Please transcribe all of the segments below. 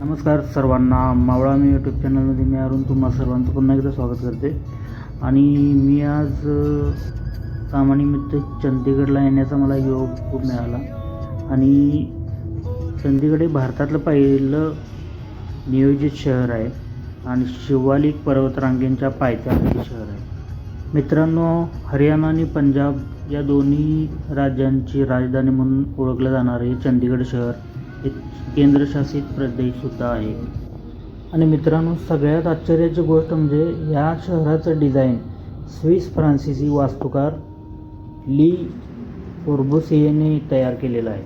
नमस्कार सर्वांना. मावळा मी यूट्यूब चॅनलमध्ये मी अरुण. तुम्हा सर्वांचं पुन्हा एकदा स्वागत करते. आणि मी आज कामानिमित्त चंदीगडला येण्याचा मला योग खूप मिळाला. आणि चंदीगड हे भारतातलं पहिलं नियोजित शहर आहे. आणि शिवालिक पर्वतरांगेंच्या पायथ्यातील शहर आहे. मित्रांनो हरियाणा आणि पंजाब या दोन्ही राज्यांची राजधानी म्हणून ओळखलं जाणारे हे चंदीगड शहर. हे केंद्रशासित प्रदेशसुद्धा आहे. आणि मित्रांनो सगळ्यात आश्चर्याची गोष्ट म्हणजे या शहराचं डिझाईन स्विस फ्रान्सिसी वास्तुकार ली कोर्बुसिएने तयार केलेलं आहे.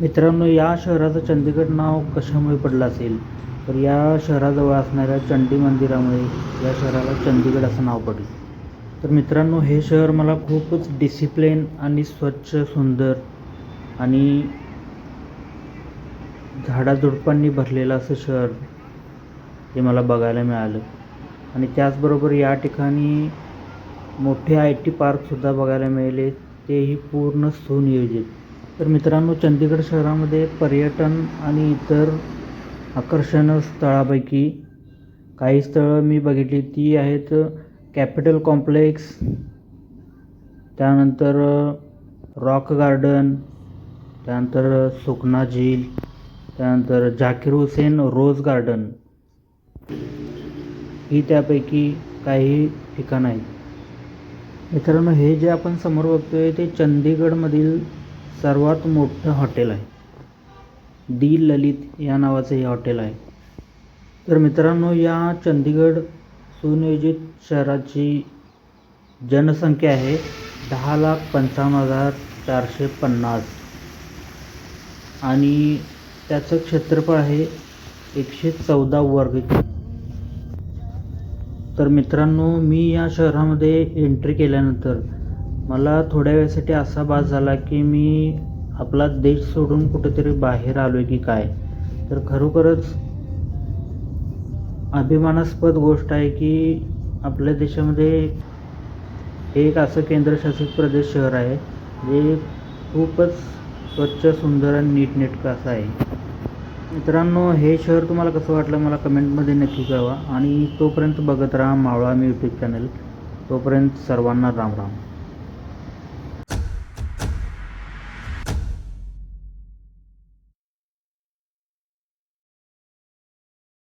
मित्रांनो या शहराचं चंदीगड नाव कशामुळे पडलं असेल? तर या शहराजवळ असणाऱ्या चंडी मंदिरामुळे या शहराला चंदीगड असं नाव पडलं. तर मित्रांनो हे शहर मला खूपच डिसिप्लिन आणि स्वच्छ सुंदर आणि झाडाझुडपांनी भरलेलं असं शहर हे मला बघायला मिळालं. आणि त्याचबरोबर या ठिकाणी मोठे आय टी पार्कसुद्धा बघायला मिळाले. तेही पूर्ण सुनियोजित. तर मित्रांनो चंदीगड शहरामध्ये पर्यटन आणि इतर आकर्षण स्थळापैकी काही स्थळं मी बघितली. ती आहेत कॅपिटल कॉम्प्लेक्स त्यानंतर रॉक गार्डन त्यानंतर सुकना झील त्यानंतर झाकीर हुसेन रोज गार्डन. ही त्यापैकी काही ठिकाणं आहेत. मित्रांनो हे जे आपण समोर बघतोय ते चंदीगडमधील सर्वात मोठं हॉटेल आहे. दी ललित या नावाचं हे हॉटेल आहे. तर मित्रांनो या चंदीगड सुनियोजित शहराची जनसंख्या आहे दहा लाख पंचावन्न हजार चारशे पन्नास. आणि त्याचं क्षेत्रफळ आहे एकशे चौदा वर्ग तर मित्रांनो मी या शहरामध्ये एंट्री केल्यानंतर मला थोड्या वेळासाठी असा भास झाला की मी आपला देश सोडून कुठेतरी बाहेर आलो आहे की काय? तर खरोखरच अभिमानास्पद गोष्ट आहे की आपल्या देशामध्ये हे एक असं केंद्रशासित प्रदेश शहर आहे जे खूपच स्वच्छ सुंदर आणि नीटनेटकं असं आहे. मित्रांनो हे शहर तुम्हाला कसं वाटलं मला कमेंटमध्ये नक्की कळवा. आणि तोपर्यंत बघत राहा मावळा मी यूट्यूब चॅनल तोपर्यंत सर्वांना राम राम.